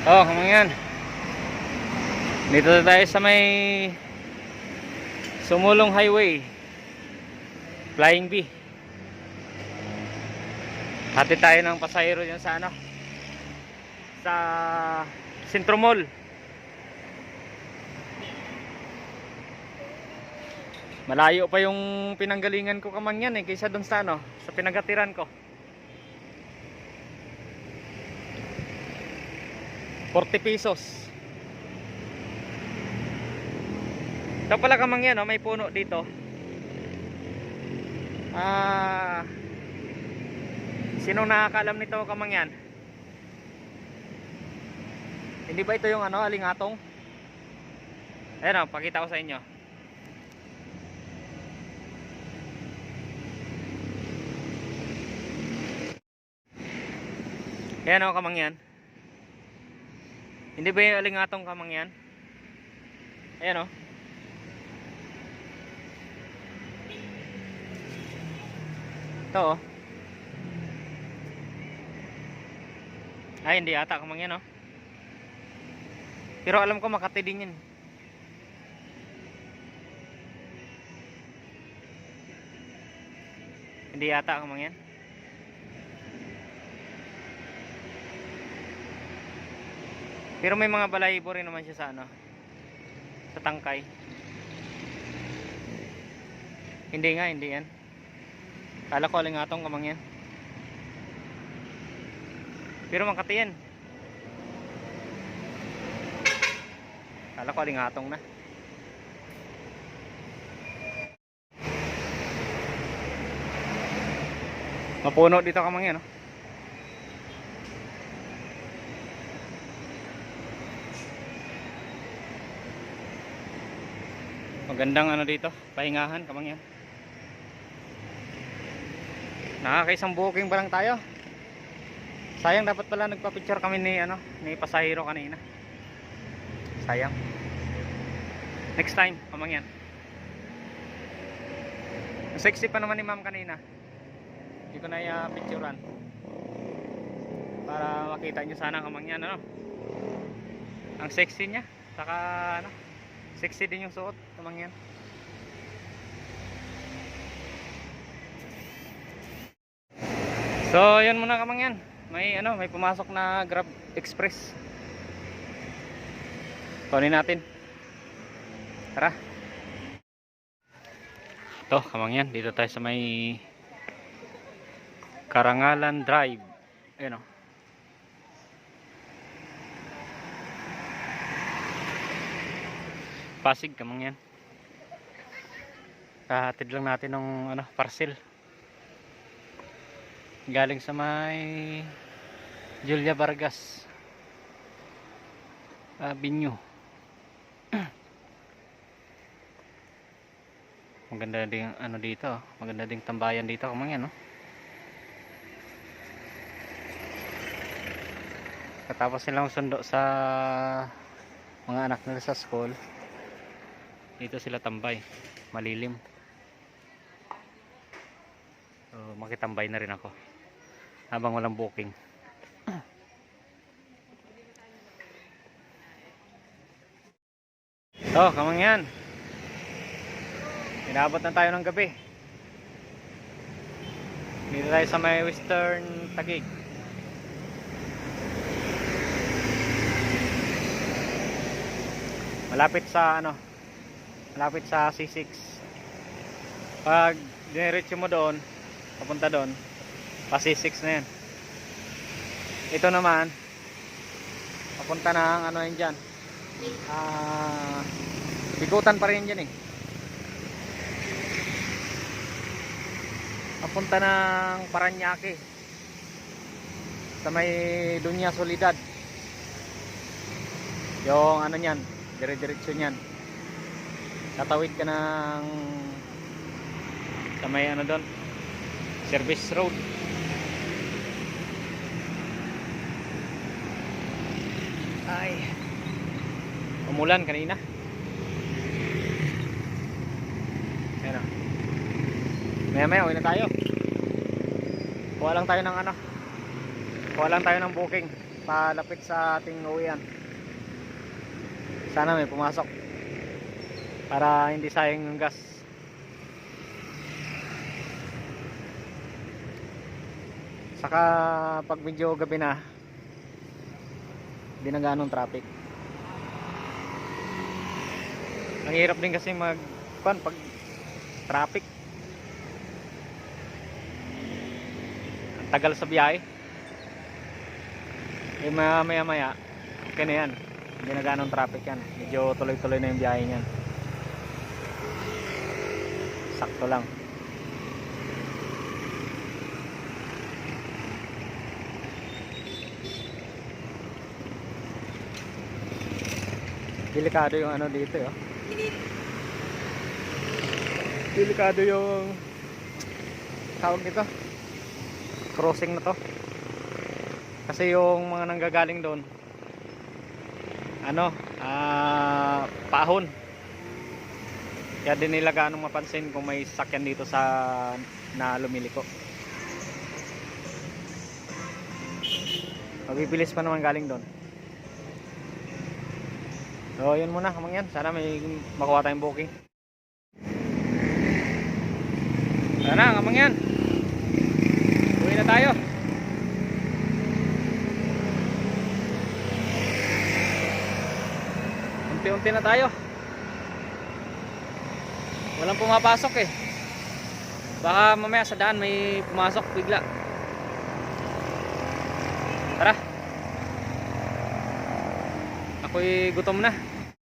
Oh, kamangyan. Dito tayo sa may Sumulong Highway. Flying B. Hati tayo ng pasahero dyan sa ano? Sa Centro Mall. Malayo pa yung pinanggalingan ko kamangyan eh kaysa doon sa ano, sa pinagatiran ko. 40 pesos. Ito pala kamangyan, no? may puno dito. Ah, sino nakakaalam nito kamangyan? Hindi ba ito yung ano, alingatong? Ayan o, pakita ko sa inyo. Ayan o, kamangyan. Hindi ba yung alingatong kamangyan? Ayan o. Ito o. Ay, hindi ata kamangyan o. Pero alam ko Makati din yan. Hindi ata kamangyan. Pero may mga balahibo rin naman siya sa ano. Sa tangkay. Hindi nga, hindi yan. Kala ko alingatong kamang yan. Pero Makati yan. Kala ko alingatong na. Mapuno dito kamang yan, no? Magandang ano dito, pahingahan kamang yan. Nakakaisang booking pa lang tayo. Sayang dapat pala nagpa-picture kami ni ano, ni pasahero kanina. Sayang. Next time, kamang yan. Ang Sexy pa naman ni ma'am kanina. Hindi ko na i-picturean. Para makita nyo sana kamang yan, ano. Ang sexy niya. Saka ano, Sexy din yung suot, kamang yan. So, yun muna kamang yan. May ano, may pumasok na Grab Express. Kunin natin. Tara. Ito, kamang yan. Dito tayo sa may Karangalan Drive. Ayun oh. o. Pasig kamang yan. Kahatid lang natin ng ano, parcel. Galing sa may Julia Vargas. Avenue. Maganda din ano dito, maganda ding tambayan dito kamang yan, no. Katapos silang sundo sa mga anak nila sa school dito sila tambay. Malilim. So makitambay na rin ako. Habang walang booking. So kamang yan. Inabot na tayo ng gabi. Dito tayo sa may western tagig malapit sa ano malapit sa C6 pag diniretso mo doon papunta doon pa C6 na yan ito naman papunta ng ano yun dyan. Ah bigutan pa rin dyan eh. Papunta ng Paranaque sa may Dunya Solidad yung ano nyan dire-diretso nyan tatawid ka ng sa may ano doon service road. Ay. Umulan kanina. Ayan o. Maya maya uwi na tayo. Kuha lang tayo ng ano. Kuha lang tayo ng booking. Palapit sa ating uwian. Sana may pumasok. Para hindi sayang yung gas. Saka pag medyo gabi na, hindi na ganong traffic. Ang hirap din kasi mag pan pag traffic. Ang tagal sa biyahe. Eh maya maya maya, okay na yan. Hindi na ganong traffic yan. Medyo tuloy-tuloy na yung biyahe niyan. Sakto lang. Delikado yung ano dito, oh. Delikado yung tawag nito. Crossing na to. Kasi yung mga nanggagaling doon ano, ah, paahon. Kaya din nila ganong mapansin kung may sakyan dito sa na lumiliko. Mabibilis pa naman galing doon. So, yun muna, kamang yan. Sana may makuha tayong booking. Sana, kamang yan. Uwi na tayo. Unti-unti na tayo. Walang pumapasok eh. Baka mamaya sa daan may pumasok bigla. Tara. Ako'y gutom na.